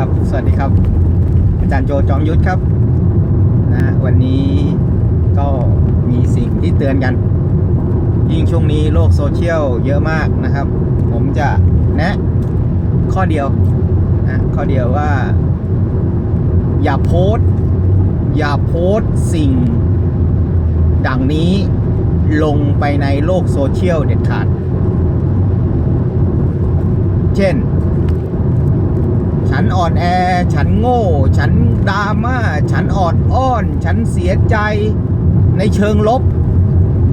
ครับ สวัสดีครับ อาจารย์โจจอมยุทธครับนะวันนี้ก็มีสิ่งที่เตือนกัน ยิ่งช่วงนี้โลกโซเชียลเยอะมากนะครับ ผมจะแนะข้อเดียวนะข้อเดียวว่า อย่าโพสอย่าโพสสิ่ง ดังนี้ลงไปในโลกโซเชียลเด็ดขาด เช่น ฉันอ่อนแอ ฉันโง่ ฉันดราม่า ฉันอ่อดอ้อน ฉันเสียใจในเชิงลบ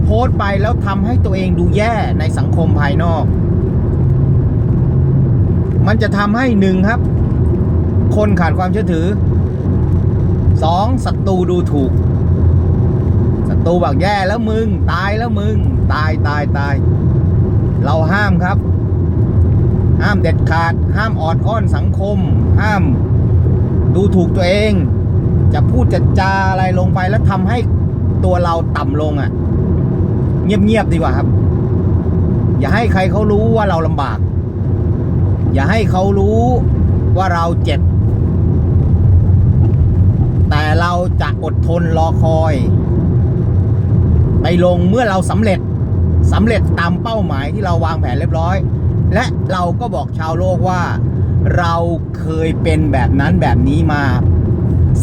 โพสต์ไปแล้วทำให้ตัวเองดูแย่ในสังคมภายนอก มันจะทำให้หนึ่งครับ คนขาดความเชื่อถือสองศัตรูดูถูกศัตรูบอกแย่แล้วมึง ตายแล้วมึง ตายตายตาย เราห้ามครับ ห้ามเด็ดขาด ห้ามออดอ้อนสังคม ห้ามดูถูกตัวเอง จะพูดจะจาอะไรลงไปแล้วทำให้ตัวเราต่ำลงอะ่ะ เงียบๆดีกว่าครับ อย่าให้ใครเขารู้ว่าเราลำบาก อย่าให้เขารู้ว่าเราเจ็บ แต่เราจะอดทนรอคอย ไปลงเมื่อเราสำเร็จสำเร็จตามเป้าหมายที่เราวางแผนเรียบร้อย และเราก็บอกชาวโลกว่า เราเคยเป็นแบบนั้นแบบนี้มา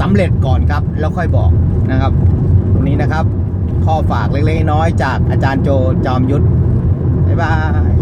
สำเร็จก่อนครับ แล้วค่อยบอกนะครับ ตรงนี้นะครับ ข้อฝากเล็กๆน้อยๆจากอาจารย์โจจอมยุทธบ๊ายบาย